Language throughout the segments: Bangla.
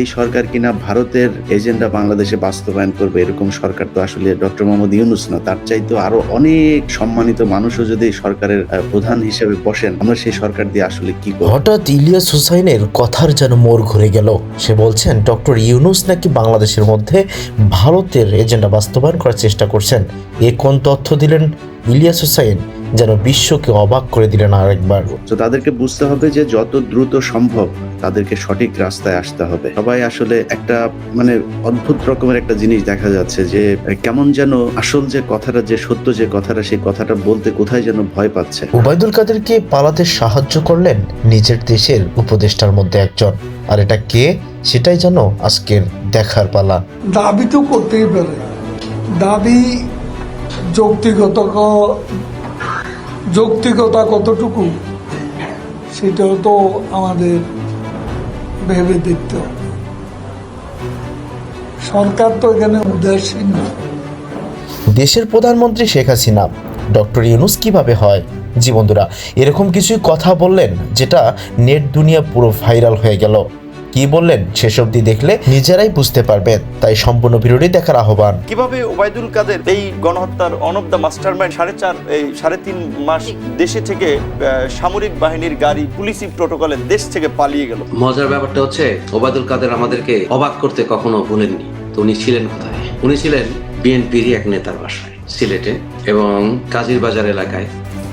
এই সরকার কিনা ভারতের এজেন্ডা বাংলাদেশে বাস্তবায়ন করবে, এরকম সরকার তো আসলে ডক্টর মোহাম্মদ ইউনুস না, তার চাইতে আরও অনেক সম্মানিত মানুষও যদি সরকারের প্রধান হিসেবে বসেন, আমরা সেই সরকার দিয়ে আসলে কি হঠাৎ ইলিয়াস হুসাইনের কথার যেন মোড় ঘুরে গেল। সে বলছেন, ডক্টর ইউনুস নাকি বাংলাদেশের মধ্যে ভারতের এজেন্ডা বাস্তবায়ন করার চেষ্টা করছেন? এ কোন তথ্য দিলেন ইলিয়াস হুসাইন? যেন বিশ্বকে অবাক করে দিলেন আরেকবার। তো তাদেরকে বুঝতে হবে যে যত দ্রুত সম্ভব তাদেরকে সঠিক রাস্তায় আসতে হবে। সবাই আসলে একটা মানে অদ্ভুত রকমের একটা জিনিস দেখা যাচ্ছে যে কেমন যেন আসল যে কথাটা যে সত্য যে কথাটা সেই কথাটা বলতে কোথায় যেন ভয় পাচ্ছে। ওবায়দুল কাদেরকে পালাতে সাহায্য করলেন? নিজের দেশের উপদেষ্টার মধ্যে একজন। আর এটা কে? সেটাই যেন আজকের দেখার পালা। দাবি তো করতেই পারে। দাবি যৌক্তিকতা ক- যৌক্তিকতা কতটুকু, সেটাও তো আমাদের ভেবে দেখতে সরকার তো এখানে উদাসীন দেশের প্রধানমন্ত্রী শেখ হাসিনা, ডক্টর ইউনুস কীভাবে হয়? জি বন্ধুরা, এরকম কিছুই কথা বললেন, যেটা নেট দুনিয়া পুরো ভাইরাল হয়ে গেল। কি বললেন শেষ অবধি দেখলে নিজেরাই বুঝতে পারবেন। তাই সম্পূর্ণ ভিডিওটি দেখার আহ্বান। কীভাবে ওবায়দুল কাদের এই গণহত্যার one of the mastermind সাড়ে চার এই সাড়ে তিন মাস দেশে থেকে আহ, সামরিক বাহিনীর গাড়ি পুলিশি প্রোটোকলে দেশ থেকে পালিয়ে গেল। মজার ব্যাপারটা হচ্ছে ওবায়দুল কাদের আমাদেরকে অবাক করতে কখনো ভুলেননি। তো উনি ছিলেন কোথায়? উনি ছিলেন বিএনপির এক নেতার বাসায় সিলেটে এবং কাজীর বাজার এলাকায়।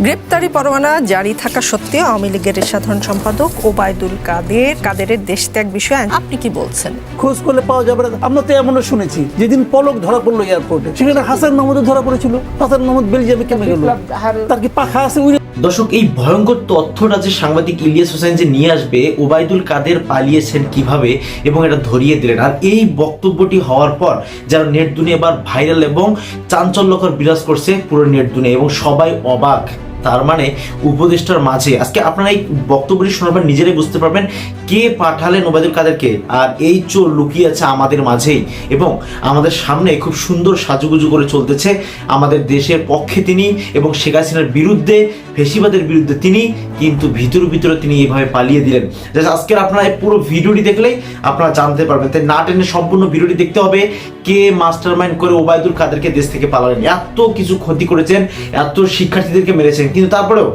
গ্রেপ্তারি পরোয়ানা জারি থাকা সত্ত্বেও আওয়ামী লীগের সাধারণ সম্পাদক ওবায়দুল কাদের কাদেরের দেশ ত্যাগ বিষয়ে আপনি কি বলছেন? খোঁজ করলে পাওয়া যাবে না। আমরা তো এমনও শুনেছি যেদিন পলক ধরা পড়ল এয়ারপোর্টে সেখানে হাসান মাহমুদও ধরা পড়েছিল। হাসান মাহমুদ বেলজিয়ামে কেমন গেল? তার কি পাখা আছে উড়ে দর্শক এই ভয়ঙ্কর তথ্যটা যে সাংবাদিক ইলিয়াস হোসেন যে নিয়ে আসবে ওবায়দুল কাদের পালিয়েছেন কীভাবে এবং এটা ধরিয়ে দিলেন। আর এই বক্তব্যটি হওয়ার পর যারা নেট দুনিয়া এবার ভাইরাল এবং চাঞ্চল্যকর বিরাজ করছে পুরো নেট দুনিয়া এবং সবাই অবাক। তার মানে উপদেষ্টার মাঝে। আজকে আপনারা এই বক্তব্যটি শোনার পর নিজেরাই বুঝতে পারবেন কে পাঠালেন ওবায়দুল কাদেরকে। আর এই চোর লুকিয়ে আছে আমাদের মাঝেই এবং আমাদের সামনে খুব সুন্দর সাজুগুজু করে চলতেছে আমাদের দেশের পক্ষে তিনি এবং শেখ হাসিনার বিরুদ্ধে, ফেসিবাদের বিরুদ্ধে তিনি কিন্তু ভিতরে ভিতরে তিনি এইভাবে পালিয়ে দিলেন। আজকের আপনারা পুরো ভিডিওটি দেখলেই আপনারা জানতে পারবেন। তাই না টেনে সম্পূর্ণ ভিডিওটি দেখতে হবে কে মাস্টার মাইন্ড করে ওবায়দুল কাদেরকে দেশ থেকে পালালেন। এত কিছু ক্ষতি করেছেন, এত শিক্ষার্থীদেরকে মেরেছেন। কিন্তু তারপরেও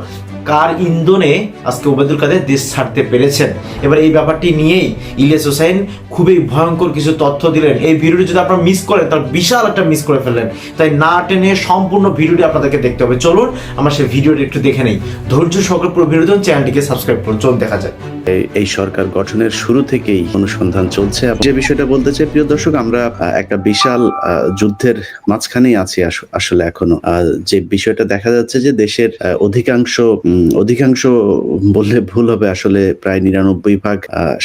কার ইন্ধনে আজকে ওবায়দুল কাদের দেশ ছাড়তে পেরেছেন? এবার এই ব্যাপারটি নিয়েই ইলিয়াস হোসেন খুবই ভয়ঙ্কর কিছু তথ্য দিলেন। এই ভিডিওটি যদি আপনারা মিস করেন তার বিশাল একটা মিস করে ফেললেন। তাই না টেনে সম্পূর্ণ ভিডিওটি আপনাদেরকে দেখতে হবে। চলুন, আমরা সেই ভিডিওটি একটু দেখে নেই। ধৈর্য সহকারে পুরো ভিডিও চ্যানেলটিকে সাবস্ক্রাইব করুন। চলুন, দেখা যায় এই- সরকার গঠনের শুরু থেকেই অনুসন্ধান চলছে। যে বিষয়টা বলতে চাই, প্রিয় দর্শক, আমরা একটা বিশাল যুদ্ধের মাঝখানেই আছি আসলে এখনও। যে বিষয়টা দেখা যাচ্ছে যে দেশের অধিকাংশ অধিকাংশ বললে ভুল হবে। আসলে প্রায় নিরানব্বই ভাগ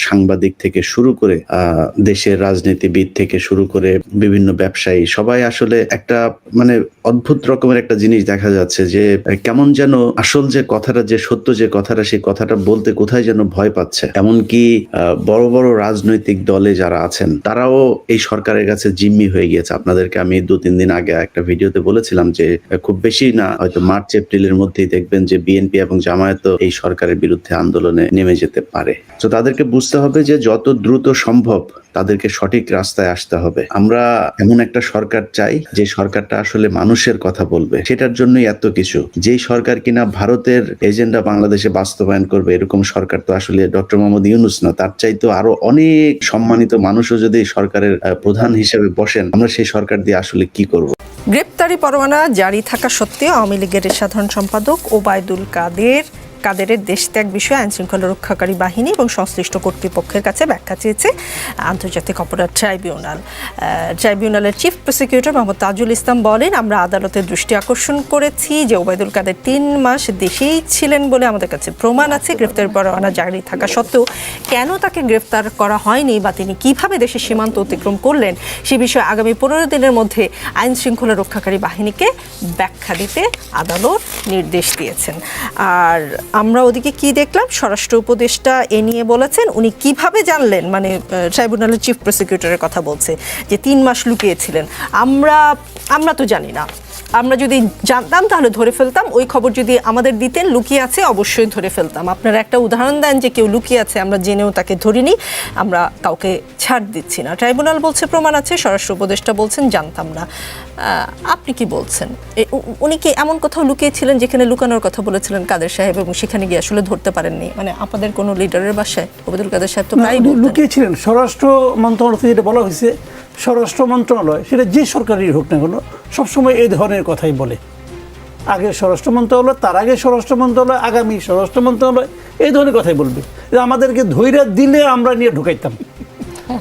সাংবাদিক থেকে শুরু করে দেশের রাজনীতিবিদ থেকে শুরু করে বিভিন্ন ব্যবসায়ী, সবাই আসলে একটা মানে অদ্ভুত রকমের একটা জিনিস দেখা যাচ্ছে যে, কেমন যেন আসল যে কথাটা, যে সত্য যে কথাটা, সেই কথাটা বলতে কোথায় যেন ভয় পাচ্ছে। এমনকি বড় বড় রাজনৈতিক দলে যারা আছেন, তারাও এই সরকারের কাছে জিম্মি হয়ে গিয়েছে। আপনাদেরকে আমি দু, তিন দিন আগে একটা ভিডিওতে বলেছিলাম যে, খুব বেশি না, হয়তো মার্চ, এপ্রিলের মধ্যেই দেখবেন যে, বিএনপি এবং জামায়াত এই সরকারের বিরুদ্ধে আন্দোলনে নেমে যেতে পারে। তো তাদেরকে বুঝতে হবে যে যত দ্রুত সম্ভব তাদেরকে সঠিক রাস্তায় আসতে হবে। আমরা এমন একটা সরকার চাই, যে সরকারটা আসলে মানুষের কথা বলবে। সেটার জন্যই এত কিছু। যেই সরকার কিনা ভারতের এজেন্ডা বাংলাদেশে বাস্তবায়ন করবে, এরকম সরকার তো আসলে ডক্টর মোহাম্মদ ইউনুস না। তার চাইতে আরও অনেক সম্মানিত মানুষও যদি সরকারের প্রধান হিসেবে বসেন, আমরা সেই সরকার দিয়ে আসলে কি করব? গ্রেপ্তারি পরোয়ানা জারি থাকা সত্ত্বেও আওয়ামী লীগের সাধারণ সম্পাদক ওবায়দুল কাদের কাদেরের দেশ ত্যাগ বিষয়ে আইন শৃঙ্খলা রক্ষাকারী বাহিনী এবং সংশ্লিষ্ট কর্তৃপক্ষের কাছে ব্যাখ্যা চেয়েছে আন্তর্জাতিক অপরাধ ট্রাইব্যুনাল। ট্রাইব্যুনালের চিফ প্রসিকিউটর মোহাম্মদ তাজুল ইসলাম বলেন, আমরা আদালতের দৃষ্টি আকর্ষণ করেছি যে ওবায়দুল কাদের তিন মাস দেশেই ছিলেন বলে আমাদের কাছে প্রমাণ আছে। গ্রেফতার পরোয়ানা জারি থাকা সত্ত্বেও কেন তাকে গ্রেফতার করা হয়নি বা তিনি কীভাবে দেশের সীমান্ত অতিক্রম করলেন সে বিষয়ে আগামী পনেরো দিনের মধ্যে আইন শৃঙ্খলা রক্ষাকারী বাহিনীকে ব্যাখ্যা দিতে আদালত নির্দেশ দিয়েছেন। আর আমরা ওদিকে কি দেখলাম? স্বরাষ্ট্র উপদেষ্টা এ নিয়ে বলেছেন, উনি কীভাবে জানলেন মানে ট্রাইব্যুনালের চিফ প্রসিকিউটরের কথা বলছে, যে তিন মাস লুকিয়েছিলেন। আমরা আমরা তো জানি না। আমরা যদি জানতাম তাহলে ধরে ফেলতাম। ওই খবর যদি আমাদের দিতেন লুকিয়ে আছে অবশ্যই ধরে ফেলতাম। আপনারা একটা উদাহরণ দেন যে কেউ লুকিয়ে আছে আমরা জেনেও তাকে ধরিনি আমরা কাউকে ছাড় দিচ্ছি না। ট্রাইব্যুনাল বলছে প্রমাণ আছে স্বরাষ্ট্র উপদেষ্টা বলছেন জানতাম না। আপনি কি বলছেন? উনি কি এমন কোথাও লুকিয়েছিলেন যেখানে লুকানোর কথা বলেছিলেন কাদের সাহেব এবং সেখানে গিয়ে আসলে ধরতে পারেননি? মানে আপনাদের কোনো লিডারের বাসায় ওবেদুল কাদের সাহেব তো প্রায় লুকিয়েছিলেন। স্বরাষ্ট্র মন্ত্রণালয় যেটা বলা হয়েছে স্বরাষ্ট্র মন্ত্রণালয় সেটা যে সরকারি হোক না কেন সবসময় এই ধরনের কথাই বলে। আগে স্বরাষ্ট্র মন্ত্রণালয় তার আগে স্বরাষ্ট্র মন্ত্রণালয় আগামী স্বরাষ্ট্র মন্ত্রণালয় এই ধরনের কথাই বলবে। যে আমাদেরকে ধৈর্য দিলে আমরা নিয়ে ঢুকাইতাম।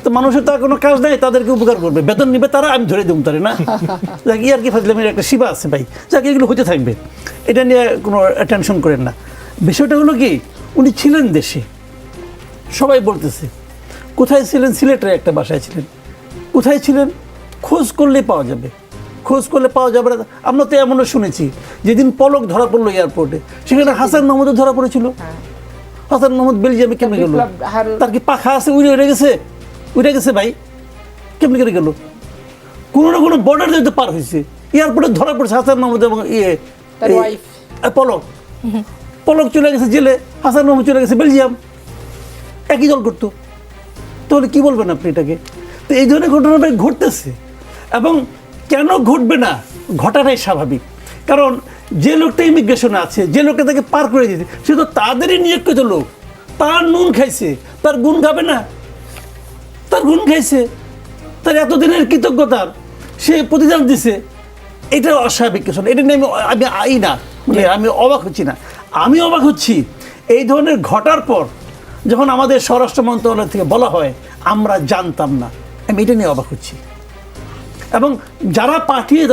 তো মানুষের তার কোনো কাজ নাই তাদেরকে উপকার করবে। বেতন নিবে তারা আমি ধরে দেবো তারে না? যাক ইয়ার কি ফাজলামের একটা সীমা আছে ভাই। যাক এগুলো হতে থাকবে। এটা নিয়ে কোনো টেনশন করেন না। বিষয়টা হলো কি উনি ছিলেন দেশে। সবাই বলতেছে কোথায় ছিলেন? সিলেটের একটা বাসায় ছিলেন। কোথায় ছিলেন? খোঁজ করলেই পাওয়া যাবে। খোঁজ করলে পাওয়া যাবে না। আমরা তো এমনও শুনেছি যেদিন পলক ধরা পড়ল এয়ারপোর্টে সেখানে হাসান মাহমুদও ধরা পড়েছিল। হাসান মাহমুদ বেলজিয়ামে কেমনে গেল? তার কি পাখা আছে? উড়ে উড়ে গেছে? উড়ে গেছে ভাই। কেমনে করে গেল? কোনো না কোনো বর্ডার যেহেতু পার হয়েছে। এয়ারপোর্টে ধরা পড়ছে হাসান মাহমুদ এবং ইয়ে পলক। পলক চলে গেছে জেলে হাসান মাহমুদ চলে গেছে বেলজিয়াম। একই দল করতো। তাহলে কি বলবেন আপনি এটাকে? তো এই ধরনের ঘটনা ঘটতেছে। এবং কেন ঘটবে না? ঘটাটাই স্বাভাবিক। কারণ যে লোকটা ইমিগ্রেশনে আছে যে লোকটা তাকে পার করে দিয়েছে সে তো তাদেরই নিয়োগকৃত লোক। তার নুন খাইছে তার গুণ খাবে না। তার গুণ খাইছে তার এতদিনের কৃতজ্ঞতার সে প্রতিদান দিছে। এটা অস্বাভাবিক কিছু না এটা নিয়ে আমি আমি আই না। মানে আমি অবাক হচ্ছি না। আমি অবাক হচ্ছি এই ধরনের ঘটার পর যখন আমাদের স্বরাষ্ট্র মন্ত্রণালয় থেকে বলা হয় আমরা জানতাম না। আমি এটা নিয়ে অবাক হচ্ছি। এবং যারা পাঠিয়ে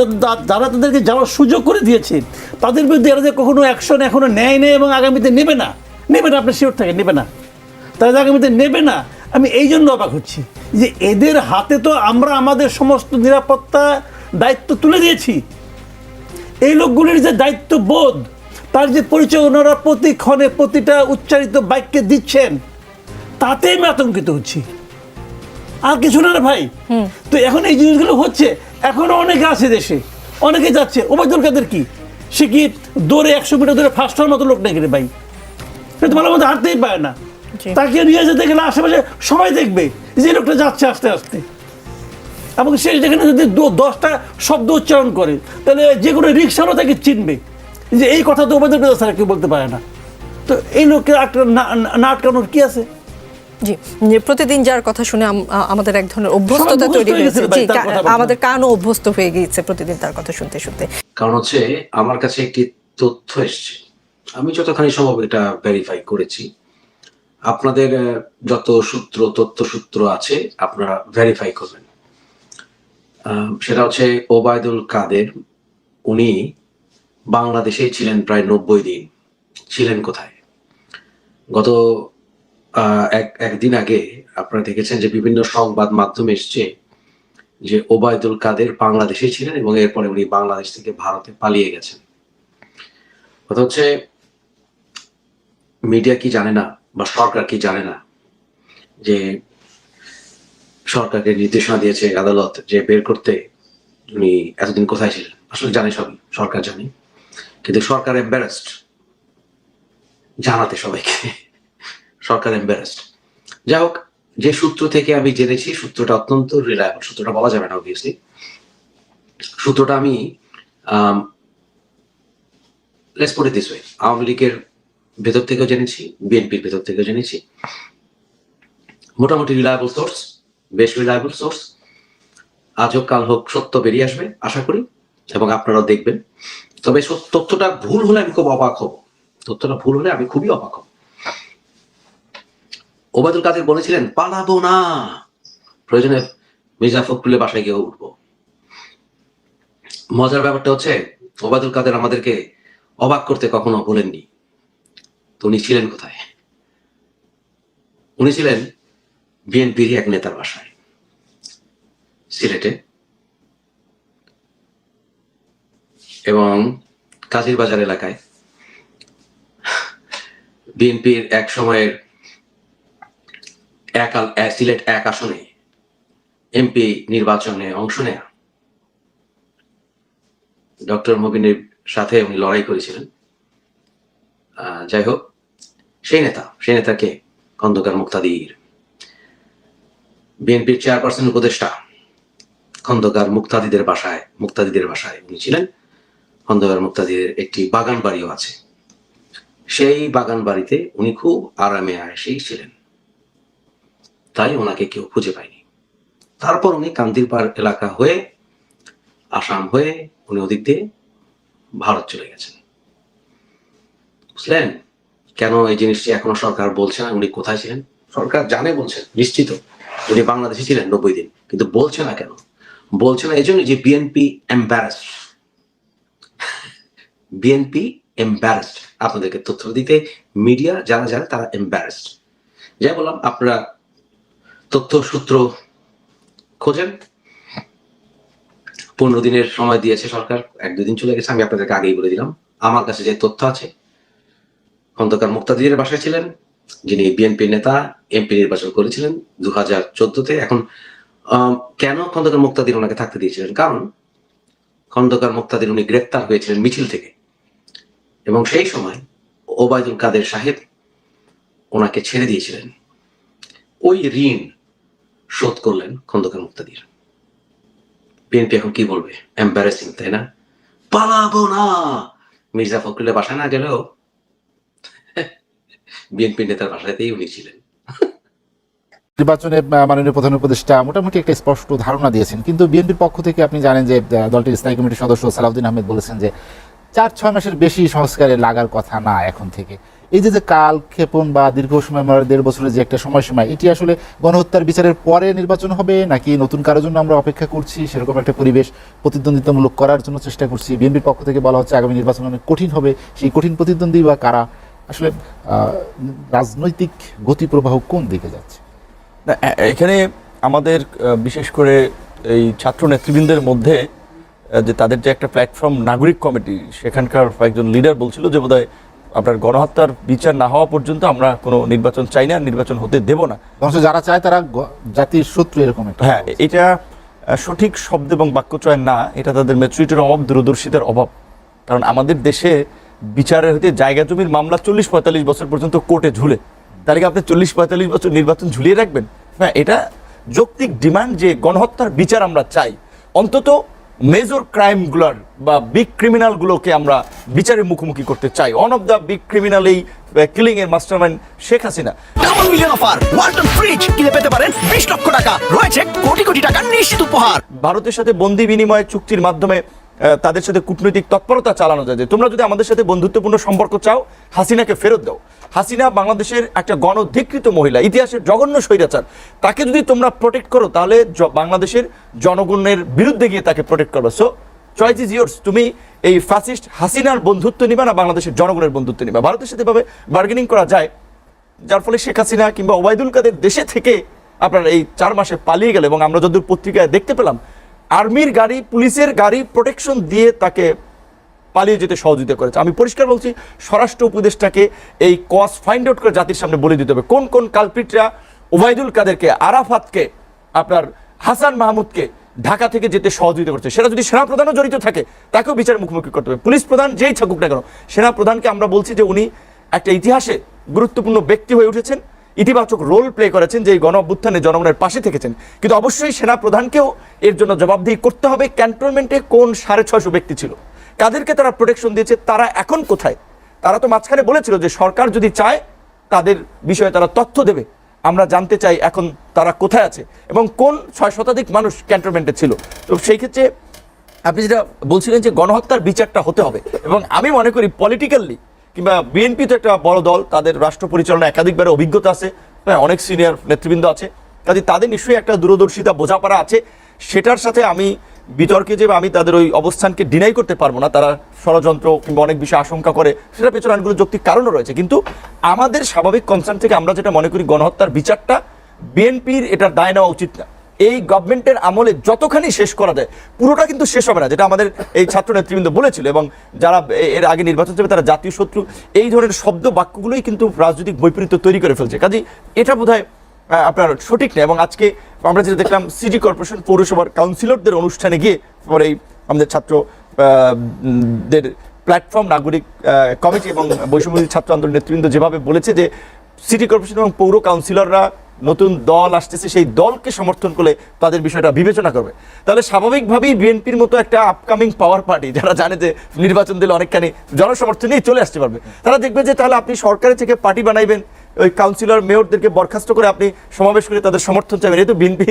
যারা তাদেরকে যাওয়ার সুযোগ করে দিয়েছে, তাদের বিরুদ্ধে এরা যে কখনো অ্যাকশন এখনও নেয় নেই এবং আগামীতে নেবে না। নেবে না, আপনি শিওর থাকে নেবে না। তারা যে আগামীতে নেবে না, আমি এই জন্য অবাক হচ্ছি যে এদের হাতে তো আমরা আমাদের সমস্ত নিরাপত্তা দায়িত্ব তুলে দিয়েছি। এই লোকগুলির যে দায়িত্ববোধ, তার যে পরিচয় ওনারা প্রতি ক্ষণে প্রতিটা উচ্চারিত বাক্যে দিচ্ছেন তাতে আমি আতঙ্কিত হচ্ছি। আর কিছু না রে ভাই। তো এখন এই জিনিসগুলো হচ্ছে এখনও অনেকে আছে দেশে অনেকে যাচ্ছে। ওবায়দুল কাদের কি? সে কি দৌড়ে একশো মিটার ধরে ফার্স্ট হওয়ার মতো লোক নাকি রে ভাই? সে তো ভালো মতো হাঁটতেই পারে না। তাকে নিয়ে যেতে গেলে আশেপাশে সবাই দেখবে যে এই লোকটা যাচ্ছে আস্তে আস্তে। এবং সে যেখানে যদি দশটা শব্দ উচ্চারণ করে তাহলে যে কোনো রিক্সারও তাকে চিনবে। যে এই কথা তো ওবায়দুল কাদের স্যার কেউ বলতে পারে না। তো এই লোককে না আটকানোর কি আছে? জি। প্রতিদিন যার কথা শুনে আমাদের এক ধরনের অভ্যস্ততা তৈরি হয়েছে। জি। আমাদের কানও অভ্যস্ত হয়ে গিয়েছে প্রতিদিন তার কথা শুনতে শুনতে। কারণ হচ্ছে আমার কাছে একটি তথ্য এসছে। আমি যতখানি সম্ভব এটা ভেরিফাই করেছি। আপনাদের যত সূত্র তথ্য সূত্র আছে আপনারা ভেরিফাই করবেন। আহ, সেটা হচ্ছে ওবায়দুল কাদের। উনি বাংলাদেশেই ছিলেন প্রায় নব্বই দিন। ছিলেন কোথায়? গত এক একদিন আগে আপনারা দেখেছেন যে বিভিন্ন সংবাদ মাধ্যমে এসছে যে ওবায়দুল কাদের বাংলাদেশে ছিলেন এবং এরপরে উনি বাংলাদেশ থেকে ভারতে পালিয়ে গেছেন। কথা হচ্ছে, মিডিয়া কি জানে না বা সরকার কি জানে না যে সরকারকে নির্দেশনা দিয়েছে আদালত যে বের করতে উনি এতদিন কোথায় ছিলেন? আসলে জানে সবই, সরকার জানে। কিন্তু সরকার এম্বারাসড জানাতে সবাইকে। সরকার এম্বারাসড যাই হোক যে সূত্র থেকে আমি জেনেছি, সূত্রটা অত্যন্ত রিলায়েবল সূত্রটা বলা যাবে না অবভিয়াসলি সূত্রটা আমি ওয়ে আওয়ামী লীগের ভেতর থেকেও জেনেছি, বিএনপির ভেতর থেকেও জেনেছি। মোটামুটি রিলায়েবল সোর্স বেশ রিলায়েবল সোর্স আজ হোক, কাল হোক, সত্য বেরিয়ে আসবে, আশা করি, এবং আপনারাও দেখবেন। তবে তথ্যটা ভুল হলে আমি খুব অবাক হব। তথ্যটা ভুল হলে আমি খুবই অবাক হব। ওবায়দুল কাদের বলেছিলেন, পালাবো না। প্রয়োজনে মির্জা ফখরুলের বাসায় গিয়ে উঠবো। মজার ব্যাপারটা হচ্ছে, ওবায়দুল কাদের আমাদেরকে অবাক করতে কখনো বলেননি। তো উনি ছিলেন কোথায়? উনি ছিলেন বিএনপির এক নেতার বাসায়, সিলেটে। এবং কাজীর বাজার এলাকায় বিএনপির এক সময়ের এক সিলেট এক আসনে এমপি নির্বাচনে অংশ নেয়া। ডক্টর মবিনের সাথে উনি লড়াই করেছিলেন। যাই হোক, সেই নেতা, সেই নেতাকে খন্দকার মুক্তাদির। বিএনপির চেয়ারপারসন উপদেষ্টা খন্দকার মুক্তাদিদের বাসায় মুক্তাদিদের বাসায় উনি ছিলেন। খন্দকার মুক্তাদিদের একটি বাগান বাড়িও আছে। সেই বাগান বাড়িতে উনি খুব আরামে আয়েসেই ছিলেন। তাই ওনাকে কেউ খুঁজে পায়নি। তারপর উনি কান্দির পাড় এলাকা হয়ে, আসাম হয়ে উনি ওদিক দিয়ে ভারত চলে গেছেন। বুঝলেন? কেন এই জিনিসটি এখনও সরকার বলছে না? উনি কোথায় ছিলেন? সরকার জানে বলছেন নিশ্চিত। উনি বাংলাদেশে ছিলেন নব্বই দিন, কিন্তু বলছে না কেন? বলছে না এই জন্য যে বিএনপি এম্বারাসড বিএনপি এম্বারাসড আপনাদেরকে তথ্য দিতে মিডিয়া যারা যারা, তারা এম্বারাসড যাই বললাম, আপনারা তথ্য সূত্র খোঁজেন। পনেরো দিনের সময় দিয়েছে সরকার, এক দুদিন চলে গেছে, আমি আপনাদেরকে আগেই বলে দিলাম। আমার কাছে যে তথ্য আছে, খন্দকার মুক্তাদিরের বাসায় ছিলেন, যিনি বিএনপি নেতা, এমপি নির্বাচন করেছিলেন দু হাজার চোদ্দতে। এখন কেন খন্দকার মুক্তাদির ওনাকে থাকতে দিয়েছিলেন? কারণ, খন্দকার মুক্তাদির উনি গ্রেপ্তার হয়েছিলেন মিছিল থেকে। এবং সেই সময়, ওবায়দুল কাদের সাহেব ওনাকে ছেড়ে দিয়েছিলেন। ওই ঋণ শোধ করলেন খন্দকার মুক্তাদির। বিএনপি এখন কি বলবে? এম্বারেসিং তাই না? পালাবো না! মির্জা ফখরুলের বাসায় না গেলেও বিএনপি নেতার বাসাতেই উনি ছিলেন। নির্বাচনে মাননীয় প্রধান উপদেষ্টা মোটামুটি একটা স্পষ্ট ধারণা দিয়েছেন, কিন্তু বিএনপির পক্ষ থেকে আপনি জানেন যে দলটির স্থায়ী কমিটির সদস্য সালাউদ্দিন আহমেদ বলেছেন যে চার ছয় মাসের বেশি সংস্কারে লাগার কথা না এখন থেকে। এই যে যে কাল ক্ষেপণ বা দীর্ঘ সময় মানে দেড় বছরের যে একটা সময়সীমা এটি আসলে গণহত্যার বিচারের পরে নির্বাচন হবে নাকি নতুন কারোর জন্য আমরা অপেক্ষা করছি? সেরকম একটা পরিবেশ প্রতিদ্বন্দ্বিতামূলক করার জন্য চেষ্টা করছি। বিএনপির পক্ষ থেকে বলা হচ্ছে আগামী নির্বাচন অনেক কঠিন হবে। সেই কঠিন প্রতিদ্বন্দ্বী বা কারা? আসলে রাজনৈতিক গতি প্রবাহ কোন দিকে যাচ্ছে? না, এখানে আমাদের বিশেষ করে এই ছাত্র নেতৃবৃন্দের মধ্যে যে তাদের যে একটা প্ল্যাটফর্ম নাগরিক কমিটি সেখানকার কয়েকজন লিডার বলছিল যে বোধহয় আপনার গণহত্যার বিচার না হওয়া পর্যন্ত আমরা কোনো নির্বাচন চাই না নির্বাচন হতে দেব না। যারা চায় তারা জাতির শত্রু এরকম হ্যাঁ এটা সঠিক শব্দ এবং বাক্যচয়ন না এটা তাদের ম্যাচুরিটির অভাব দূরদর্শিতার অভাব। কারণ আমাদের দেশে বিচারের হতে জায়গা জমির মামলা চল্লিশ পঁয়তাল্লিশ বছর পর্যন্ত কোর্টে ঝুলে। তাহলে কি আপনি চল্লিশ পঁয়তাল্লিশ বছর নির্বাচন ঝুলিয়ে রাখবেন। হ্যাঁ এটা যৌক্তিক ডিমান্ড যে গণহত্যার বিচার আমরা চাই। অন্তত মেজর ক্রাইমগুলোর বা বিগ ক্রিমিনালগুলোকে আমরা বিচারের মুখোমুখি করতে চাই। One of the big criminal এই কিলিং এর mastermind Sheikh Hasina. Double million offer Walton fridge কিনে পেতে পারেন বিশ লক্ষ টাকা। রয়েছে কোটি কোটি টাকার নিশ্চিত উপহার। ভারতের সাথে বন্দি বিনিময় চুক্তির মাধ্যমে তাদের সাথে কূটনৈতিক তৎপরতা চালানো যায় যে তোমরা যদি আমাদের সাথে বন্ধুত্বপূর্ণ সম্পর্ক চাও, হাসিনাকে ফেরত দাও। হাসিনা বাংলাদেশের একটা গণধিকৃত মহিলা, ইতিহাসের জঘন্য স্বৈরাচার। তাকে যদি তোমরা প্রোটেক্ট করো, তাহলে বাংলাদেশের জনগণের বিরুদ্ধে গিয়ে তাকে প্রোটেক্ট করবে। সো চয়েস ইজ ইয়োর্স তুমি এই ফ্যাসিস্ট হাসিনার বন্ধুত্ব নিবা না, বাংলাদেশের জনগণের বন্ধুত্ব নিবা। ভারতের সাথে এভাবে বার্গেনিং করা যায়, যার ফলে শেখ হাসিনা কিংবা ওবায়দুল কাদের দেশে থেকে আপনার এই চার মাসে পালিয়ে গেল এবং আমরা যদুর পত্রিকায় দেখতে পেলাম আর্মির গাড়ি, পুলিশের গাড়ি প্রোটেকশন দিয়ে তাকে পালিয়ে যেতে সহযোগিতা করেছে। আমি পরিষ্কার বলছি, স্বরাষ্ট্র উপদেষ্টাকে এই কস ফাইন্ড আউট করে জাতির সামনে বলে দিতে হবে। কোন কোন কালপিটরা ওবায়দুল কাদেরকে, আরাফাতকে, আপনার হাসান মাহমুদকে ঢাকা থেকে যেতে সহযোগিতা করছে? সেটা যদি সেনাপ্রধানও জড়িত থাকে, তাকেও বিচার মুখোমুখি করতে হবে। পুলিশ প্রধান যেই থাকুক না কেন, সেনাপ্রধানকে আমরা বলছি যে উনি একটা ইতিহাসে গুরুত্বপূর্ণ ব্যক্তি হয়ে উঠেছেন। ইতিবাচক রোল প্লে করেছেন যে এই গণ অভ্যুত্থানে জনগণের পাশে থেকেছেন। কিন্তু অবশ্যই সেনা প্রধানকেও এর জন্য জবাবদিহি করতে হবে ক্যান্টনমেন্টে কোন সাড়ে ছয়শো ব্যক্তি ছিল। কাদেরকে তারা প্রোটেকশন দিয়েছে, তারা এখন কোথায়? তারা তো মাঝখানে বলেছিল যে সরকার যদি চায়, তাদের বিষয়ে তারা তথ্য দেবে। আমরা জানতে চাই এখন তারা কোথায় আছে এবং কোন ছয় শতাধিক মানুষ ক্যান্টনমেন্টে ছিল। তো সেই ক্ষেত্রে আপনি যেটা বলছিলেন যে গণহত্যার বিচারটা হতে হবে, এবং আমি মনে করি পলিটিক্যালি কিংবা বিএনপি তো একটা বড় দল, তাদের রাষ্ট্র পরিচালনা একাধিকবার অভিজ্ঞতা আছে হ্যাঁ অনেক সিনিয়র নেতৃবৃন্দ আছে। কাজে তাদের নিশ্চয়ই একটা দূরদর্শিতা, বোঝাপড়া আছে। সেটার সাথে আমি বিতর্কে যে আমি তাদের ওই অবস্থানকে ডিনাই করতে পারব না, তারা ষড়যন্ত্র কিংবা অনেক বিষয় আশঙ্কা করে সেটা পেছনে অনেকগুলো যৌক্তিক কারণও রয়েছে। কিন্তু আমাদের স্বাভাবিক কনসার্ন থেকে আমরা যেটা মনে করি গণহত্যার বিচারটা, বিএনপির এটার দায় নেওয়া উচিত না। এই গভর্নমেন্টের আমলে যতখানি শেষ করা যায় পুরোটা কিন্তু শেষ হবে না যেটা আমাদের এই ছাত্র নেতৃবৃন্দ বলেছিল এবং যারা এর আগে নির্বাচন যাবে তারা জাতীয় শত্রু। এই ধরনের শব্দ বাক্যগুলোই কিন্তু রাজনৈতিক বৈপরীত্য তৈরি করে ফেলছে। কাজে এটা আহ, আপনার সঠিক নেই এবং আজকে আমরা যেটা দেখলাম সিটি কর্পোরেশন পৌরসভার কাউন্সিলরদের অনুষ্ঠানে গিয়ে পরে আমাদের ছাত্র দের প্ল্যাটফর্ম নাগরিক কমিটি এবং বৈষম্য ছাত্র আন্দোলন নেতৃবৃন্দ যেভাবে বলেছে যে সিটি কর্পোরেশন এবং পৌর কাউন্সিলররা নতুন দল আসতেছে, সেই দলকে সমর্থন করে তাদের বিষয়টা বিবেচনা করবে। তাহলে স্বাভাবিকভাবেই বিএনপির মতো একটা আপকামিং পাওয়ার পার্টি যারা জানে যে নির্বাচন দিলে অনেকখানি জনসমর্থন নিয়ে চলে আসতে পারবে, তারা দেখবে যে তাহলে আপনি সরকারের থেকে পার্টি বানাইবেন, ওই কাউন্সিলর মেয়রদেরকে বরখাস্ত করে আপনি সমাবেশ করে তাদের সমর্থন চাইবেন এই তো বিএনপি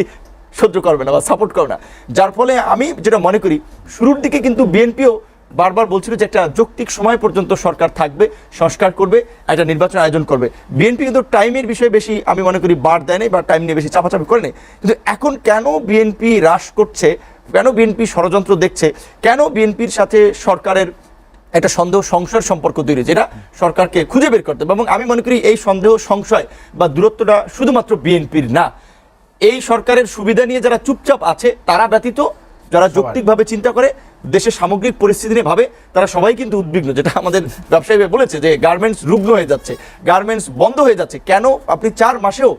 সহ্য করবে না বা সাপোর্ট করবে না। যার ফলে আমি যেটা মনে করি, শুরুর দিকে কিন্তু বিএনপিও বারবার বলছিল যে একটা যৌক্তিক সময় পর্যন্ত সরকার থাকবে সংস্কার করবে একটা নির্বাচন আয়োজন করবে। বিএনপি কিন্তু টাইমের বিষয়ে বেশি আমি মনে করি বার দেয় নাই বা টাইম নিয়ে বেশি চাপাচাপি করে নেই। কিন্তু এখন কেন বিএনপি হ্রাস করছে? কেন বিএনপি ষড়যন্ত্র দেখছে? কেন বিএনপির সাথে সরকারের একটা সন্দেহ সংশয়ের সম্পর্ক তৈরি যেটা সরকারকে খুঁজে বের করতে হবে? এবং আমি মনে করি এই সন্দেহ সংশয় বা দূরত্বটা শুধুমাত্র বিএনপির না। এই সরকারের সুবিধা নিয়ে যারা চুপচাপ আছে তারা ব্যতীত যারা যৌক্তিকভাবে চিন্তা করে দেশের সামগ্রিক পরিস্থিতি নিয়ে ভাবে তারা সবাই কিন্তু উদ্বিগ্ন যেটা আমাদের ব্যবসায়ী বলেছে যে গার্মেন্টস রুগ্ন হয়ে যাচ্ছে গার্মেন্টস বন্ধ হয়ে যাচ্ছে। কেন আপনি চার মাসেও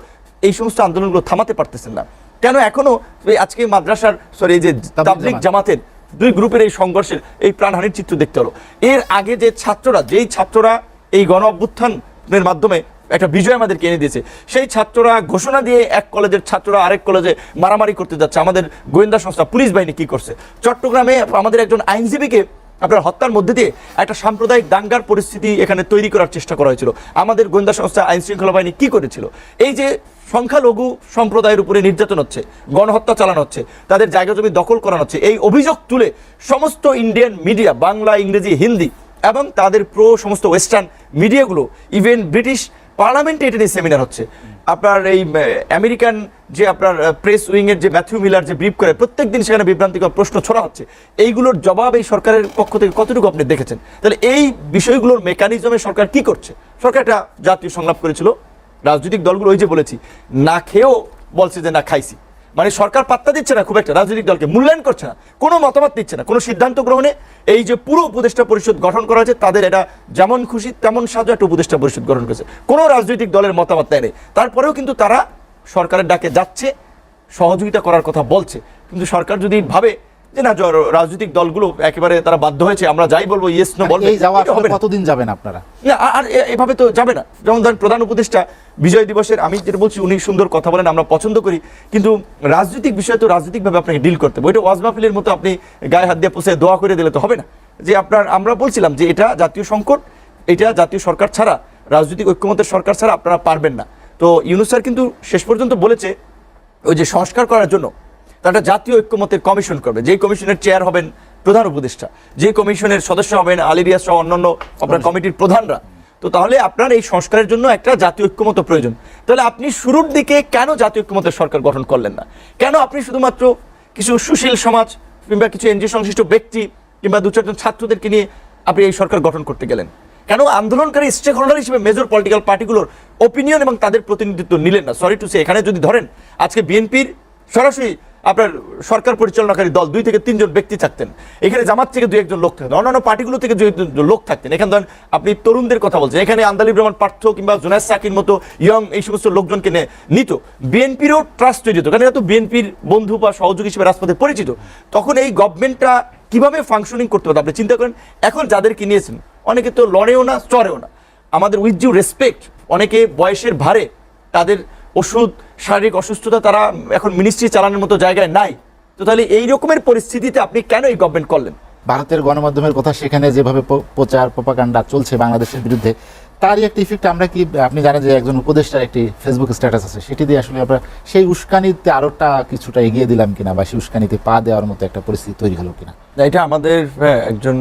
এই সমস্ত আন্দোলনগুলো থামাতে পারতেছেন না? কেন এখনও এই আজকে মাদ্রাসার সরি এই যে তাবলিক জামাতের দুই গ্রুপের এই সংঘর্ষের এই প্রাণহানির চিত্র দেখতে হলো। এর আগে যে ছাত্ররা যেই ছাত্ররা এই গণ অভ্যুত্থানের মাধ্যমে একটা বিজয় আমাদেরকে এনে দিয়েছে। সেই ছাত্ররা ঘোষণা দিয়ে এক কলেজের ছাত্ররা আরেক কলেজে মারামারি করতে যাচ্ছে। আমাদের গোয়েন্দা সংস্থা, পুলিশ বাহিনী কি করছে? চট্টগ্রামে আমাদের একজন আইনজীবীকে আপনার হত্যার মধ্যে দিয়ে একটা সাম্প্রদায়িক দাঙ্গার পরিস্থিতি এখানে তৈরি করার চেষ্টা করা হয়েছিল। আমাদের গোয়েন্দা সংস্থা আইন শৃঙ্খলা বাহিনী কি করেছিল? এই যে সংখ্যালঘু সম্প্রদায়ের উপরে নির্যাতন হচ্ছে, গণহত্যা চালানো হচ্ছে, তাদের জায়গা জমি দখল করানো হচ্ছে, এই অভিযোগ তুলে সমস্ত ইন্ডিয়ান মিডিয়া, বাংলা, ইংরেজি, হিন্দি এবং তাদের প্রো সমস্ত ওয়েস্টার্ন মিডিয়াগুলো, ইভেন ব্রিটিশ পার্লামেন্টে এটা সেমিনার হচ্ছে। আপনার এই আমেরিকান যে আপনার প্রেস উইংয়ের যে ম্যাথিউ মিলার যে ব্রিফ করে প্রত্যেক দিন সেখানে বিভ্রান্তিকর প্রশ্ন ছড়া হচ্ছে। এইগুলোর জবাব এই সরকারের পক্ষ থেকে কতটুকু আপনি দেখেছেন? তাহলে এই বিষয়গুলোর মেকানিজমে সরকার কি করছে? সরকার একটা জাতীয় সংলাপ করেছিল। রাজনৈতিক দলগুলো ওই যে বলেছি, না খেয়েও বলছে যে না খাইছি। মানে সরকার পাত্তা দিচ্ছে না খুব একটা, রাজনৈতিক দলকে মূল্যায়ন করছে না, কোনো মতামত দিচ্ছে না, কোনো সিদ্ধান্ত গ্রহণে এই যে পুরো উপদেষ্টা পরিষদ গঠন করা হয়েছে, তাদের এটা যেমন খুশি তেমন সাজু একটা উপদেষ্টা পরিষদ গঠন করেছে। কোনো রাজনৈতিক দলের মতামত নেই তারপরেও কিন্তু তারা সরকারের ডাকে যাচ্ছে, সহযোগিতা করার কথা বলছে। কিন্তু সরকার যদি ভাবে যে না রাজনৈতিক দলগুলো একেবারে তারা বাধ্য হয়েছে আমরা যাই বলব ইয়েস নো বলবে এই যাওয়া হবে কতদিন যাবেন আপনারা? না আর- এভাবে তো যাবে না। যেমন ধরেন প্রধান উপদেষ্টা বিজয় দিবসের আমি যেটা বলছি উনি সুন্দর কথা বলেন আমরা পছন্দ করি কিন্তু রাজনৈতিক বিষয় তো রাজনৈতিকভাবে আপনাকে ডিল করতে হবে। ওইটা ওয়াজ মাহফিলের মতো আপনি গায়ে হাত দিয়ে পুষে দোয়া করে দিলে তো হবে না। যে আপনার আমরা বলছিলাম যে এটা জাতীয় সংকট এটা জাতীয় সরকার ছাড়া রাজনৈতিক ঐক্যমতের সরকার ছাড়া আপনারা পারবেন না। তো ইউনুস স্যার কিন্তু শেষ পর্যন্ত বলেছে ওই যে সংস্কার করার জন্য তারা একটা জাতীয় ঐক্যমতের কমিশন করবে। যেই কমিশনের চেয়ার হবেন প্রধান উপদেষ্টা যে কমিশনের সদস্য হবেন আলিরিয়াস সহ অন্যান্য আপনার কমিটির প্রধানরা। তো তাহলে আপনার এই সংস্কারের জন্য একটা জাতীয় ঐক্যমত প্রয়োজন। তাহলে আপনি শুরুর দিকে কেন জাতীয় ঐক্যমতের সরকার গঠন করলেন না? কেন আপনি শুধুমাত্র কিছু সুশীল সমাজ কিংবা কিছু এনজিও সংশ্লিষ্ট ব্যক্তি কিংবা দু চারজন ছাত্রদেরকে নিয়ে আপনি এই সরকার গঠন করতে গেলেন? কেন আন্দোলনকারী স্টেক হোল্ডার হিসেবে মেজর পলিটিক্যাল পার্টিগুলোর ওপিনিয়ন এবং তাদের প্রতিনিধিত্ব নিলেন না? সরি টু সে এখানে যদি ধরেন আজকে বিএনপির সরাসরি আপনার সরকার পরিচালনাকারী দল দুই থেকে তিনজন ব্যক্তি থাকতেন। এখানে জামাত থেকে দুই একজন লোক থাকতেন। অন্যান্য পার্টিগুলো থেকে দুই একজন লোক থাকতেন। এখানে ধরেন আপনি তরুণদের কথা বলছেন। এখানে আন্দালিব রহমান পার্থ কিংবা জুনায়দ সাকির মতো ইয়ং এই সমস্ত লোকজনকে নিত। বিএনপিরও ট্রাস্ট তৈরি হতো। কারণ এরা তো বিএনপির বন্ধু বা সহযোগী হিসেবে রাজপথে পরিচিত। তখন এই গভর্নমেন্টটা কীভাবে ফাংশনিং করতে হতো আপনি চিন্তা করেন? এখন যাদেরকে নিয়েছেন, অনেকে তো লড়েও না, চড়েও না। আমাদের উইথ ডিউ রেসপেক্ট অনেকে বয়সের ভারে তাদের ওষুধ শারীরিক অসুস্থতা তারা এখন মিনিস্ট্রি চালানোর মতো জায়গায় নাই। তো তাহলে এই রকমের পরিস্থিতিতে আপনি কেন এই গভর্নমেন্ট করলেন? ভারতের গণমাধ্যমের কথা সেখানে যেভাবে প্রচার প্রপাকাণ্ডা চলছে বাংলাদেশের বিরুদ্ধে তারই একটা ইফেক্ট আমরা কি আপনি জানেন যে একজন উপদেষ্টার একটি ফেসবুক স্ট্যাটাস আছে সেটি দিয়ে আসলে আমরা সেই উস্কানিতে আরোটা কিছুটা এগিয়ে দিলাম কিনা বা সেই উস্কানিতে পা দেওয়ার মতো একটা পরিস্থিতি তৈরি হলো কিনা? এটা আমাদের হ্যাঁ, একজন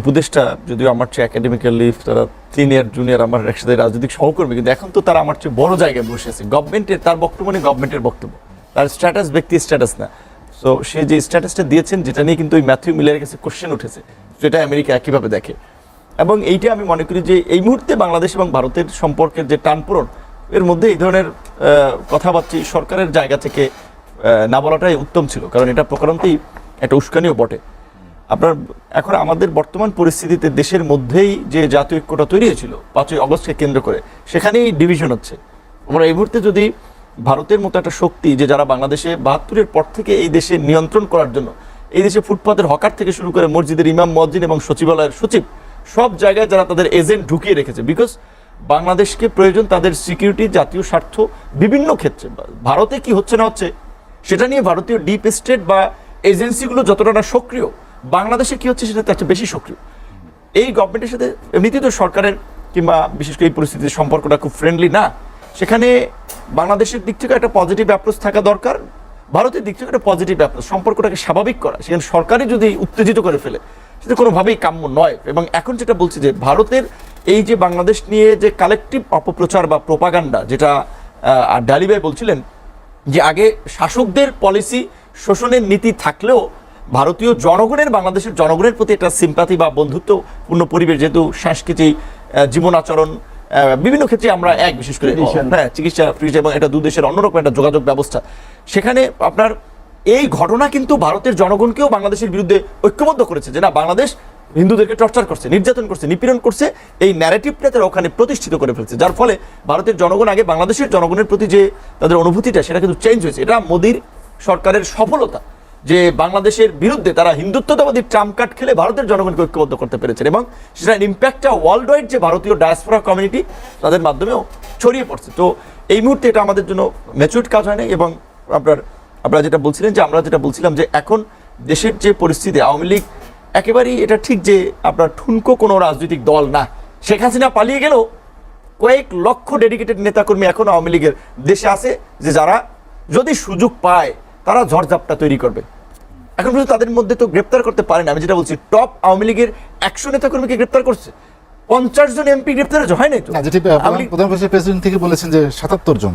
উপদেষ্টা যদিও আমার চেয়ে একাডেমিক্যালি তারা সিনিয়র জুনিয়র আমার একসাথে রাজনৈতিক সহকর্মী, কিন্তু এখন তো তারা আমার চেয়ে বড় জায়গায় বসে আছে। গভর্নমেন্টের তার বক্তব্য মানে গভর্নমেন্টের বক্তব্য। তার স্ট্যাটাস ব্যক্তি স্ট্যাটাস না। সো সে যে স্ট্যাটাসটা দিয়েছেন, যেটা নিয়ে কিন্তু ওই ম্যাথিউ মিলের কাছে কোশ্চেন উঠেছে সেটা আমেরিকা একইভাবে দেখে। এবং এইটা আমি মনে করি যে এই মুহূর্তে বাংলাদেশ এবং ভারতের সম্পর্কের যে টানপূরণ এর মধ্যে এই ধরনের কথাবার্তা সরকারের জায়গা থেকে না বলাটাই উত্তম ছিল। কারণ এটা প্রকারান্তেই একটা উস্কানিও বটে। আপনার, এখন আমাদের বর্তমান পরিস্থিতিতে দেশের মধ্যেই যে জাতীয় ঐক্যটা তৈরি হয়েছিল, পাঁচই অগস্টকে কেন্দ্র করে, সেখানেই ডিভিশন হচ্ছে। আমরা এই মুহূর্তে যদি ভারতের মতো একটা শক্তি যে যারা বাংলাদেশে বাহাত্তরের পর থেকে এই দেশে নিয়ন্ত্রণ করার জন্য, এই দেশে ফুটপাতের হকার থেকে শুরু করে মসজিদের ইমাম, মসজিদ এবং সচিবালয়ের সচিব, সব জায়গায় যারা তাদের এজেন্ট ঢুকিয়ে রেখেছে বিকজ বাংলাদেশকে প্রয়োজন তাদের সিকিউরিটি জাতীয় স্বার্থ, বিভিন্ন ক্ষেত্রে। ভারতে কি হচ্ছে না হচ্ছে, সেটা নিয়ে ভারতীয় ডিপ স্টেট বা এজেন্সিগুলো যতটা না সক্রিয় বাংলাদেশে কি হচ্ছে সেটা একটা বেশি সক্রিয়। এই গভর্নমেন্টের সাথে এমনিতেই তো সরকারের কিংবা বিশেষ করে এই পরিস্থিতির সম্পর্কটা খুব ফ্রেন্ডলি না। সেখানে বাংলাদেশের দিক থেকে একটা পজিটিভ অ্যাপ্রোচ থাকা দরকার ভারতের দিক থেকে একটা পজিটিভ অ্যাপ্রোচ সম্পর্কটাকে স্বাভাবিক করা। সেখানে সরকারই যদি উত্তেজিত করে ফেলে সেটা কোনোভাবেই কাম্য নয়। এবং এখন যেটা বলছি যে ভারতের এই যে বাংলাদেশ নিয়ে যে কালেকটিভ অপপ্রচার বা প্রোপাগান্ডা যেটা আহ, ডালি ভাই বলছিলেন যে আগে শাসকদের পলিসি শোষণের নীতি থাকলেও ভারতীয় জনগণের বাংলাদেশের জনগণের প্রতি একটা সিম্পাথি বা বন্ধুত্বপূর্ণ পরিবেশ যেহেতু সাংস্কৃতিক জীবন আচরণ বিভিন্ন ক্ষেত্রে আমরা এক বিশেষ করে হ্যাঁ চিকিৎসা ফ্রিজ এবং এটা দু দেশের অন্যরকম একটা যোগাযোগ ব্যবস্থা। সেখানে আপনার এই ঘটনা কিন্তু ভারতের জনগণকেও বাংলাদেশের বিরুদ্ধে ঐক্যবদ্ধ করেছে যে না বাংলাদেশ হিন্দুদেরকে টর্চার করছে নির্যাতন করছে নিপীড়ন করছে এই ন্যারেটিভটা তারা ওখানে প্রতিষ্ঠিত করে ফেলছে। যার ফলে ভারতের জনগণ আগে বাংলাদেশের জনগণের প্রতি যে তাদের অনুভূতিটা সেটা কিন্তু চেঞ্জ হয়েছে। এটা মোদির সরকারের সফলতা। যে বাংলাদেশের বিরুদ্ধে তারা হিন্দুত্ববাদী ট্রাম্প কার্ড খেলে ভারতের জনগণকে ঐক্যবদ্ধ করতে পেরেছেন এবং সেটা ইম্প্যাক্টটা ওয়ার্ল্ড ওয়াইড যে ভারতীয় ডায়াসপোরা কমিউনিটি তাদের মাধ্যমেও ছড়িয়ে পড়ছে। তো এই মুহূর্তে এটা আমাদের জন্য ম্যাচুরড কাজ হয়নি এবং আপনার, আপনারা যেটা বলছিলেন যে আমরা যেটা বলছিলাম যে এখন দেশের যে পরিস্থিতি, আওয়ামী লীগ একেবারেই এটা ঠিক যে আপনার ঠুনকো কোনো রাজনৈতিক দল না। শেখ হাসিনা পালিয়ে গেলেও কয়েক লক্ষ ডেডিকেটেড নেতাকর্মী এখন আওয়ামী লীগের দেশে আছে যে যারা যদি সুযোগ পায় তারা ঝড়ঝাপটা তৈরি করবে। এখন পর্যন্ত তাদের মধ্যে তো গ্রেপ্তার করতে পারেন আমি যেটা বলছি টপ আওয়ামী লীগের একশো নেতাকর্মীকে গ্রেপ্তার করছে। পঞ্চাশ জন এমপি গ্রেপ্তার হয় নাই তো? যেটি প্রধানমন্ত্রী প্রেসিডেন্ট থেকে বলেছেন যে সাতাত্তর জন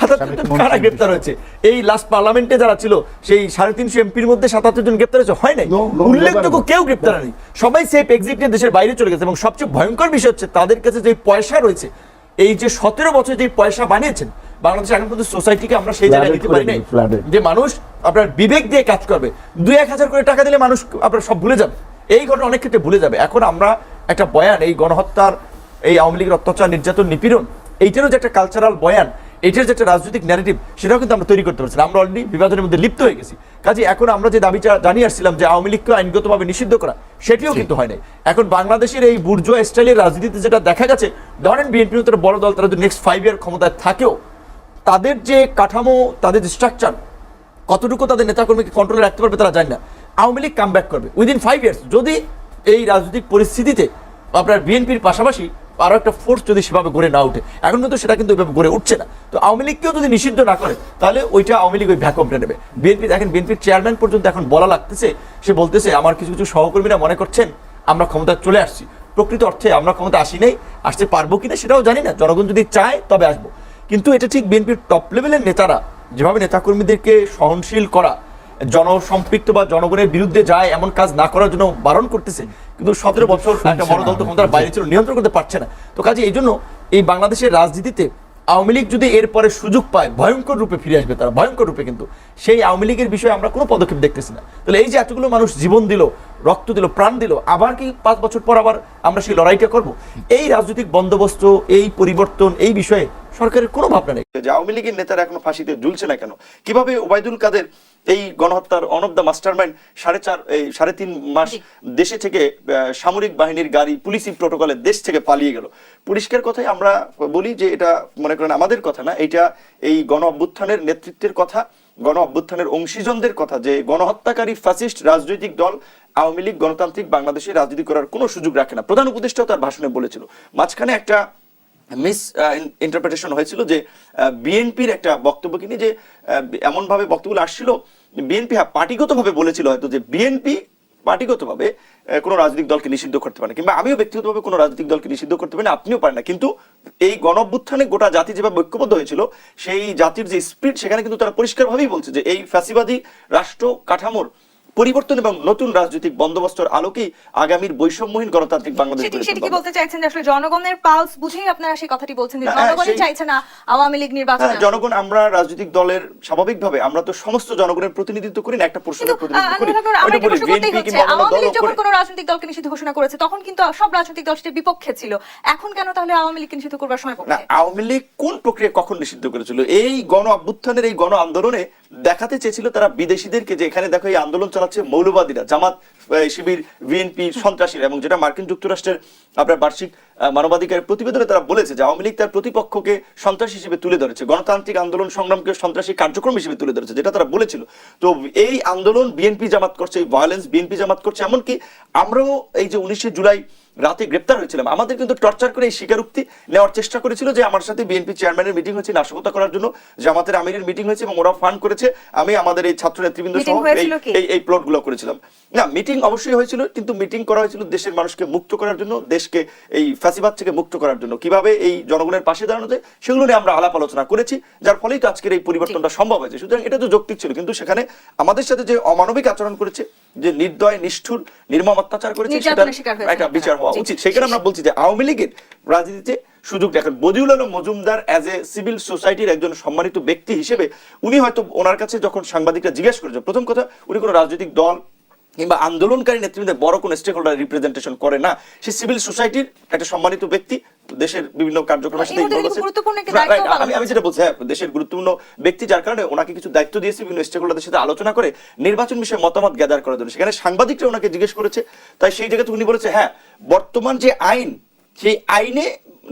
সাতাত্তর জন কারা গ্রেপ্তার হয়েছে? এই লাস্ট পার্লামেন্টে যারা ছিল সেই সাড়ে তিনশো এমপির মধ্যে সাতাত্তর জন গ্রেপ্তার হয়েছে হয় নাই? উল্লেখযোগ্য কেউ গ্রেপ্তার হয়নি। সবাই সেফ এক্সিট নিয়ে দেশের বাইরে চলে গেছে এবং সবচেয়ে ভয়ঙ্কর বিষয় হচ্ছে তাদের কাছে যে পয়সা রয়েছে এই যে সতেরো বছর যে পয়সা বানিয়েছেন বাংলাদেশ এখন পর্যন্ত সোসাইটিকে আমরা সেই জায়গায় দিতে পারি নাই। যে মানুষ আপনার বিবেক দিয়ে কাজ করবে দুই এক হাজার করে টাকা দিলে মানুষ আপনার সব ভুলে যাবে। এই ঘটনা অনেক ক্ষেত্রে ভুলে যাবে। এখন আমরা একটা বয়ান এই গণহত্যার এই আওয়ামী লীগের অত্যাচার নির্যাতন নিপীড়ন এইটারও যে একটা কালচারাল বয়ান এটার যে একটা রাজনৈতিক ন্যারেটিভ সেটাও কিন্তু আমরা তৈরি করতে পারছি আমরা অলরেডি বিভাজনের মধ্যে লিপ্ত হয়ে গেছি। কাজে এখন আমরা যে দাবিটা জানিয়ে আসছিলাম যে আওয়ামী লীগকে আইনগতভাবে নিষিদ্ধ করা সেটিও কিন্তু হয় নাই। এখন বাংলাদেশের এই বুর্জোয়া স্টাইলের রাজনীতিতে যেটা দেখা গেছে ধরেন একটা বড় দল তারা যদি নেক্সট ফাইভ ইয়ার ক্ষমতায় থাকেও তাদের যে কাঠামো, তাদের যে স্ট্রাকচার কতটুকু তাদের নেতাকর্মীকে কন্ট্রোলে রাখতে পারবে তারা জানে না। আওয়ামী লীগ কাম ব্যাক করবে। উইদিন ফাইভ ইয়ার্স যদি এই রাজনৈতিক পরিস্থিতিতে আপনার বিএনপির পাশাপাশি আরও একটা ফোর্স যদি সেভাবে গড়ে না ওঠে, এখন কিন্তু সেটা কিন্তু ওইভাবে গড়ে উঠছে না। তো আওয়ামী লীগকেও যদি নিষিদ্ধ না করে, তাহলে ওইটা আওয়ামী লীগ ওই ভ্যাকমটা নেবে। বিএনপি, দেখেন, বিএনপির চেয়ারম্যান পর্যন্ত এখন বলা লাগতেছে, সে বলতেছে, আমার কিছু কিছু সহকর্মীরা মনে করছেন, আমরা ক্ষমতা চলে আসছি। প্রকৃত অর্থে আমরা ক্ষমতা আসি নাই, আসতে পারব কিনা সেটাও জানি না। জনগণ যদি চায়, তবে আসব। কিন্তু এটা ঠিক বিএনপির টপ লেভেলের নেতারা যেভাবে নেতাকর্মীদেরকে সহনশীল করা জনসম্পৃক্ত বা জনগণের বিরুদ্ধে যায় এমন কাজ না করার জন্য বারণ করতেছে কিন্তু সতেরো বছর একটা বড় দল তো ক্ষমতার বাইরে ছিল নিয়ন্ত্রণ করতে পারছে না। তো কাজে এই জন্য এই বাংলাদেশের রাজনীতিতে আওয়ামী লীগ যদি এরপরে সুযোগ পায় ভয়ঙ্কর রূপে ফিরে আসবে তারা ভয়ঙ্কর রূপে কিন্তু সেই আওয়ামী লীগের বিষয়ে আমরা কোনো পদক্ষেপ দেখতেছি না। তাহলে এই যে এতগুলো মানুষ জীবন দিল রক্ত দিল প্রাণ দিল আবার কি পাঁচ বছর পর আবার আমরা সেই লড়াইটা করব? এই রাজনৈতিক বন্দোবস্ত এই পরিবর্তন এই বিষয়ে সরকারের কোনো ভাবনা নেই। যে আওয়ামী লীগের নেতারা এখনও ফাঁসিতে ঝুলছে না কেন? কীভাবে ওবায়দুল কাদের এই গণহত্যার অন অফ দ্য মাস্টারমাইন্ড সাড়ে চার এই সাড়ে তিন মাস দেশে থেকে সামরিক বাহিনীর গাড়ি পুলিশি প্রোটোকলের দেশ থেকে পালিয়ে গেল। পরিষ্কার কথাই আমরা বলি যে এটা মনে করেন আমাদের কথা না এটা এই গণ অভ্যুত্থানের নেতৃত্বের কথা গণ অভ্যুত্থানের অংশীজনদের কথা যে গণহত্যাকারী ফ্যাসিস্ট রাজনৈতিক দল আওয়ামী লীগ গণতান্ত্রিক বাংলাদেশে রাজনীতি করার কোনো সুযোগ রাখে না। প্রধান উপদেষ্টাও তার ভাষণে বলেছিল। মাঝখানে একটা মিস ইন্টারপ্রিটেশন হয়েছিল যে বিএনপির একটা বক্তব্যকে নিয়ে যে এমনভাবে বক্তব্য আসছিল, বিএনপি হ্যাঁ পার্টিগতভাবে বলেছিল হয়তো যে, বিএনপি পার্টিগতভাবে কোনো রাজনৈতিক দলকে নিষিদ্ধ করতে পারে। কিংবা আমিও ব্যক্তিগতভাবে কোনো রাজনৈতিক দলকে নিষিদ্ধ করতে পারি না, আপনিও পারেন না কিন্তু এই গণ অভ্যুত্থানে গোটা জাতি যেভাবে ঐক্যবদ্ধ হয়েছিল, সেই জাতির যে স্পিরিট সেখানে কিন্তু তারা পরিষ্কারভাবেই বলছে যে, এই ফ্যাসিবাদী রাষ্ট্র কাঠামোর পরিবর্তন এবং নতুন রাজনৈতিক বন্দোবস্তর আলোকেই আগামীর বৈষম্যহীন গণতান্ত্রিক বাংলাদেশ সেটি কি বলতে চাইছেন আসলে জনগণের পালস বুঝেই আপনারা সেই কথাটি বলছেন যে হ্যাঁ, জনগণই চাইছে না আওয়ামী লীগ নির্বাচন হ্যাঁ, জনগণ আমরা রাজনৈতিক দলের স্বাভাবিকভাবে আমরা তো সমস্ত জনগণের প্রতিনিধিত্ব করি না একটা কিন্তু প্রতিনিধিত্ব করি। আওয়ামী লীগ যখন কোনো রাজনৈতিক দলকে নিষিদ্ধ ঘোষণা করেছে তখন কিন্তু সব রাজনৈতিক দল সেটির বিপক্ষে ছিল। এখন কেন তাহলে আওয়ামী লীগ নিষিদ্ধ করবার সময় না আওয়ামী লীগ কোন প্রক্রিয়া কখন নিষিদ্ধ করেছিল? এই গণ অভ্যুত্থানের এই গণ আন্দোলনে দেখাতে চেয়েছিল তারা বিদেশিদেরকে যে এখানে দেখো এই আন্দোলন চালাচ্ছে মৌলবাদীরা, জামাত শিবির, বিএনপি, সন্ত্রাসীরা এবং যেটা মার্কিন যুক্তরাষ্ট্রের আপনার বার্ষিক মানবাধিকার প্রতিবেদনে তারা বলেছে যে আওয়ামী লীগ তার প্রতিপক্ষকে সন্ত্রাসী হিসেবে তুলে ধরেছে, গণতান্ত্রিক আন্দোলন সংগ্রামকে সন্ত্রাসী কার্যক্রম হিসেবে তুলে ধরেছে, যেটা তারা বলেছিল। তো এই আন্দোলন বিএনপি জামাত করছে, এই ভায়োলেন্স বিএনপি জামাত করছে, এমনকি আমরাও এই যে উনিশে জুলাই রাতে গ্রেপ্তার হয়েছিলাম। আমাদের কিন্তু টর্চার করে এই স্বীকারোক্তি নেওয়ার চেষ্টা করেছিল যে আমার সাথে বিএনপি চেয়ারম্যানের মিটিং হয়েছে নাশকতা করার জন্য জামাতের আমিরের মিটিং হয়েছে এবং ওরা ফান্ড করেছে। আমি আমাদের এই ছাত্র নেতৃবৃন্দ সহ এই এই- এই প্লটগুলো করেছিলাম। না মিটিং অবশ্যই হয়েছিল কিন্তু মিটিং করা হয়েছিল দেশের মানুষকে মুক্ত করার জন্য দেশকে এই ফ্যাসিবাদ থেকে মুক্ত করার জন্য। কীভাবে এই জনগণের পাশে দাঁড়ানো যায় সেগুলো নিয়ে আমরা আলাপ আলোচনা করেছি যার ফলেই তো আজকের এই পরিবর্তনটা সম্ভব হয়েছে। সুতরাং এটা তো যৌক্তিক ছিল কিন্তু সেখানে আমাদের সাথে যে অমানবিক আচরণ করেছে যে নির্দয় নিষ্ঠুর নির্মম অত্যাচার করেছে হয়েছে। একটা বিচার হওয়া। উচিত। সেখানে আমরা বলছি যে আওয়ামী লীগের রাজনীতিতে সুযোগ দেখেন। Badiul Alam Majumdar as a civil সোসাইটির একজন সম্মানিত ব্যক্তি হিসেবে উনি হয়তো ওনার কাছে যখন সাংবাদিকরা জিজ্ঞেস করেছে প্রথম কথা উনি কোনো রাজনৈতিক দল কিংবা আন্দোলনকারী নেতৃবৃন্দের বড় কোনো স্টেক হোল্ডার রিপ্রেজেন্টেশন করে না। সে সিভিল সোসাইটির একটা সম্মানিত ব্যক্তি দেশের বিভিন্ন কার্যক্রমের সাথে আছে। আমি আমি যেটা বলছি হ্যাঁ দেশের গুরুত্বপূর্ণ ব্যক্তি যার কারণে ওনাকে কিছু দায়িত্ব দিয়েছে বিভিন্ন স্টেক হোল্ডারদের সাথে আলোচনা করে নির্বাচন বিষয়ে মতামত গ্যাদার করার জন্য সেখানে সাংবাদিকরা ওনাকে জিজ্ঞেস করেছে তাই সেই জায়গাতে উনি বলেছে হ্যাঁ বর্তমান যে আইন সেই আইনে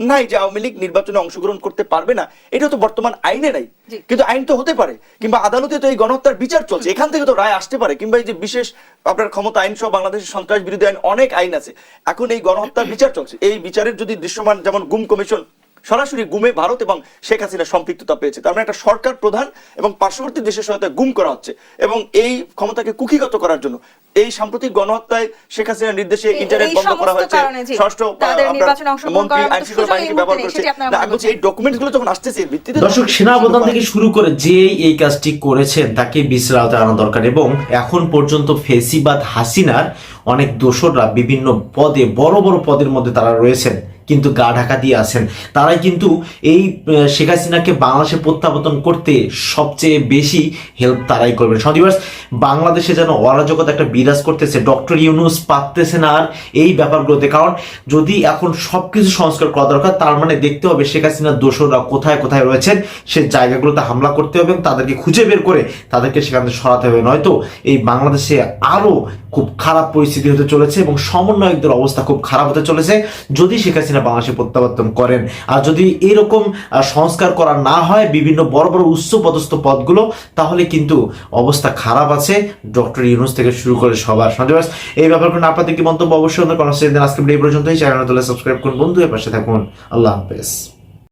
নাই যে আওয়ামী লীগ নির্বাচনে অংশগ্রহণ করতে পারবে না এটা তো বর্তমান আইনে নাই। কিন্তু আইন তো হতে পারে কিংবা আদালতে তো এই গণহত্যার বিচার চলছে এখান থেকে তো রায় আসতে পারে কিংবা এই যে বিশেষ আপনার ক্ষমতা আইন সহ বাংলাদেশের সন্ত্রাস বিরোধী আইন অনেক আইন আছে এখন এই গণহত্যার বিচার চলছে। এই বিচারের যদি দৃশ্যমান যেমন গুম কমিশন সরাসরি গুমে ভারত এবং শেখ হাসিনা সম্পৃক্ততা পেয়েছে তার মানে একটা সরকার প্রধান এবং পার্শ্ববর্তী দেশের সহায়তায় গুম করা হচ্ছে এবং এই ক্ষমতাকে কুকিগত করার জন্য এই সাম্প্রতিক গণহত্যায় শেখ হাসিনার নির্দেশে ইন্টারনেট বন্ধ করা হয়েছে। ষষ্ঠ মন্ত্রী বাহিনীকে ব্যবহার করেছে। বলছি এই করছেন। ডকুমেন্টসগুলো যখন আসতেছে ভিত্তিতে দর্শক সেনাপ্রধান থেকে শুরু করে যে এই কাজটি করেছেন তাকে বিশ্রাম আনা দরকার। এবং এখন পর্যন্ত ফেসিবাদ হাসিনার অনেক দোসররা বিভিন্ন পদে বড় বড় পদের মধ্যে তারা রয়েছেন। কিন্তু গা ঢাকা দিয়ে আছেন তারাই কিন্তু এই শেখ হাসিনাকে বাংলাদেশে প্রত্যাবর্তন করতে সবচেয়ে বেশি হেল্প তারাই করবেন। সদিবাস বাংলাদেশে যেন অরাজকতা একটা বিরাজ করতেছে, ডক্টর ইউনুস পারতেছে না আর এই ব্যাপারগুলোতে। কারণ যদি এখন সবকিছু সংস্কার করা দরকার, তার মানে দেখতে হবে শেখ হাসিনার দোষররা কোথায় কোথায় রয়েছেন, সে জায়গাগুলোতে হামলা করতে হবে এবং তাদেরকে খুঁজে বের করে তাদেরকে সেখান থেকে সরাতে হবে। নয়তো এই বাংলাদেশে আরও খুব খারাপ পরিস্থিতি হতে চলেছে এবং সমন্বয়কদের অবস্থা খুব খারাপ হতে চলেছে। যদি শেখ হাসিনা বাংলাদেশে প্রত্যাবর্তন করেন। আর যদি এরকম সংস্কার করা না হয় বিভিন্ন বড় বড় উচ্চ পদস্থ পদগুলো, তাহলে কিন্তু অবস্থা খারাপ আছে। ডক্টর ইউনুস থেকে শুরু করে সবার সঞ্জয় এই এই ব্যাপারগুলো আপনাদের কি মন্তব্য? অবশ্যই কমেন্ট আজকে ভিডিও এই পর্যন্তই। চ্যানেল সাবস্ক্রাইব করুন। বন্ধু এর পাশে থাকুন। আল্লাহ হাফেজ।